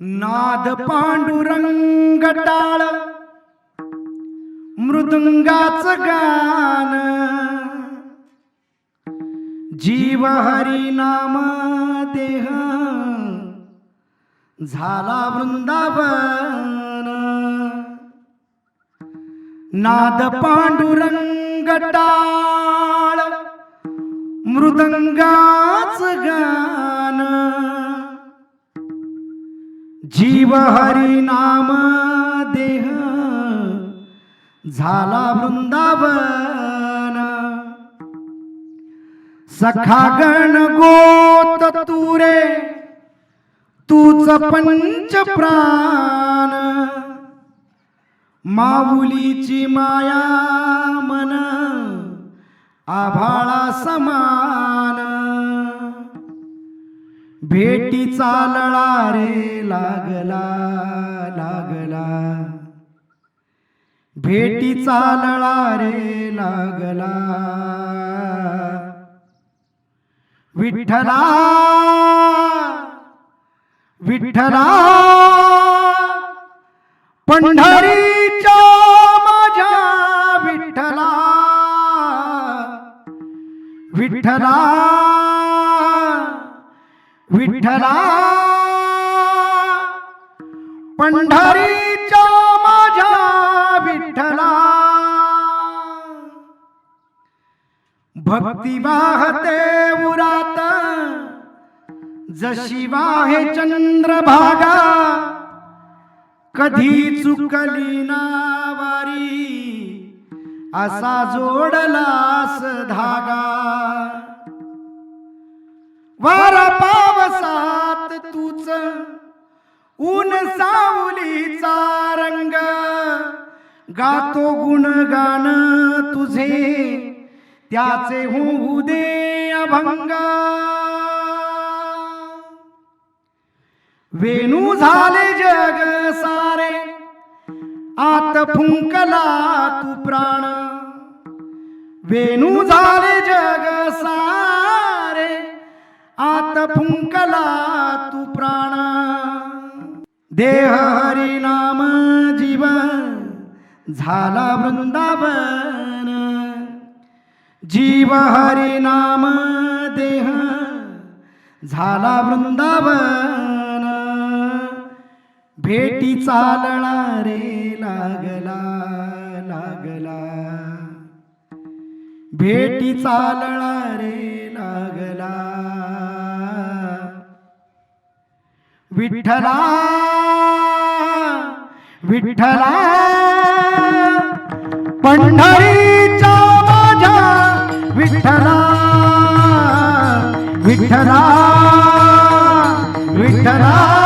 नाद पांडुरंग टाळ मृदुंगाच गान. जीव हरी नाम देह झाला वृंदावन. नाद पांडुरंग टाळ मृदंगाच गान. जीव हरी नाम. देह झाला वृंदावन. सखा गण गोत तुरे तूच पंच प्राण. माऊलीची माया मन आभाळा समान भेटीचा लळा रे लागला लागला. भेटीचा लळा रे लागला. विठ्ठला विठ्ठला पंढरी विठ्ठला. पंढरीच्या माझ्या विठ्ठला. भक्ती वाहते उरात. जशी वाहे चंद्रभागा कधी चुकली ना वारी असा जोडलास धागा. वारा ऊन सावलीचा रंग. गातो गुणगान तुझे त्याचे होऊ दे अभंग. वेणू झाले जग सारे आत फुंकला तू प्राण. वेणू झाले जग सारे आत फुंकला देह हरी नाम जीवन झाला वृंदावन। जीव हरी नाम देह झाला वृंदावन। भेटी चालला रे लागला लागला। भेटी चालला रे लागला। विठ्ठला विठ्ठला पंढरीचा माझा विठ्ठला विठ्ठला विठ्ठला.